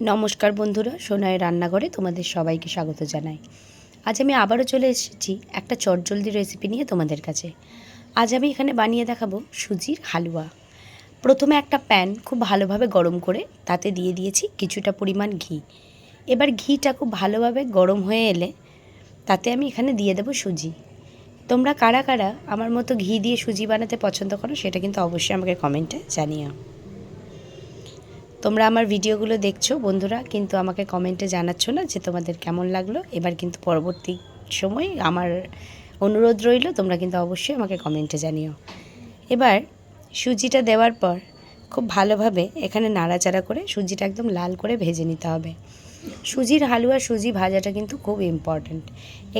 নমস্কার বন্ধুরা সোনায় রান্নাঘরে তোমাদের সবাইকে স্বাগত জানাই। আজ আমি আবারও চলে এসেছি একটা চটজলদি রেসিপি নিয়ে তোমাদের কাছে। আজ আমি এখানে বানিয়ে দেখাবো সুজির হালুয়া। প্রথমে একটা প্যান খুব ভালোভাবে গরম করে তাতে দিয়ে দিয়েছি কিছুটা পরিমাণ ঘি। এবার ঘিটা খুব ভালোভাবে গরম হয়ে এলে তাতে আমি এখানে দিয়ে দেবো সুজি। তোমরা কারা কারা আমার মতো ঘি দিয়ে সুজি বানাতে পছন্দ করো সেটা কিন্তু অবশ্যই আমাকে কমেন্টে জানিও। তোমরা আমার ভিডিওগুলো দেখছ, বন্ধুরা, কিন্তু আমাকে কমেন্টে জানাচ্ছ না যে তোমাদের কেমন লাগল। এবার কিন্তু পরবর্তী সময় আমার অনুরোধ রইল, তোমরা কিন্তু অবশ্যই আমাকে কমেন্টে জানিও। এবার সুজিটা দেওয়ার পর খুব ভালোভাবে এখানে নাড়াচাড়া করে সুজিটা একদম লাল করে ভেজে নিতে হবে। সুজির হালুয়া, সুজি ভাজাটা কিন্তু খুব ইম্পর্ট্যান্ট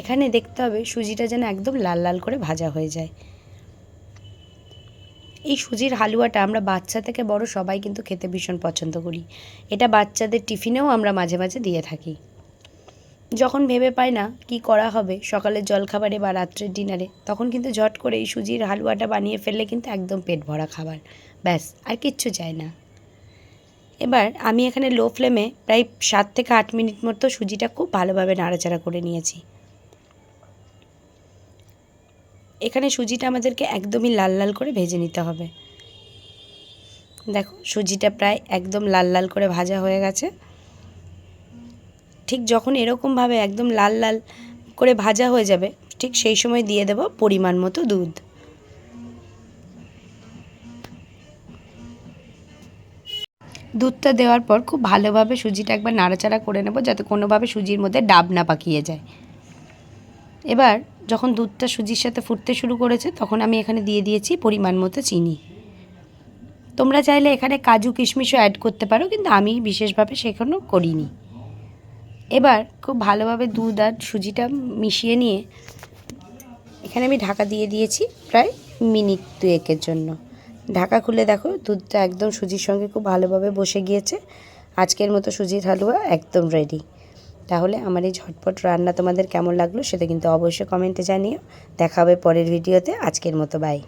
এখানে দেখতে হবে সুজিটা যেন একদম লাল লাল করে ভাজা হয়ে যায়। এই সুজির হালুয়াটা আমরা বাচ্চা থেকে বড় সবাই কিন্তু খেতে ভীষণ পছন্দ করি। এটা বাচ্চাদের টিফিনেও আমরা মাঝে মাঝে দিয়ে থাকি। যখন ভেবে পাই না কি করা হবে সকালের জলখাবারে বা রাত্রের ডিনারে, তখন কিন্তু ঝট করে এই সুজির হালুয়াটা বানিয়ে ফেললে কিন্তু একদম পেট ভরা খাবার। ব্যাস, আর কিচ্ছু চাই না। এবার আমি এখানে লো ফ্লেমে প্রায় সাত থেকে আট মিনিট মতো সুজিটা খুব ভালোভাবে নাড়াচাড়া করে নিয়েছি। এখানে সুজিটা আমাদেরকে একদমই লাল লাল করে ভেজে নিতে হবে। দেখো, সুজিটা প্রায় একদম লাল লাল করে ভাজা হয়ে গেছে। ঠিক যখন এরকমভাবে একদম লাল লাল করে ভাজা হয়ে যাবে, ঠিক সেই সময় দিয়ে দেব পরিমাণ মতো দুধ। দুধটা দেওয়ার পর খুব ভালোভাবে সুজিটা একবার নাড়াচাড়া করে নেব, যাতে কোনোভাবে সুজির মধ্যে ডাব না পাকিয়ে যায়। এবার যখন দুধটা সুজির সাথে ফুটতে শুরু করেছে, তখন আমি এখানে দিয়ে দিয়েছি পরিমাণ মতো চিনি। তোমরা চাইলে এখানে কাজু কিশমিশও অ্যাড করতে পারো, কিন্তু আমি বিশেষভাবে সেখানেও করিনি। এবার খুব ভালোভাবে দুধ আর সুজিটা মিশিয়ে নিয়ে এখানে আমি ঢাকা দিয়ে দিয়েছি প্রায় মিনিট দুয়েকের জন্য। ঢাকা খুলে দেখো, দুধটা একদম সুজির সঙ্গে খুব ভালোভাবে বসে গিয়েছে। আজকের মতো সুজির হালুয়া একদম রেডি তাহলে আমার এই ঝটপট রান্না তোমাদের কেমন লাগল সেটা কিন্তু অবশ্যই কমেন্টে জানিও। দেখা হবে পরের ভিডিওতে। আজকের মতো বাই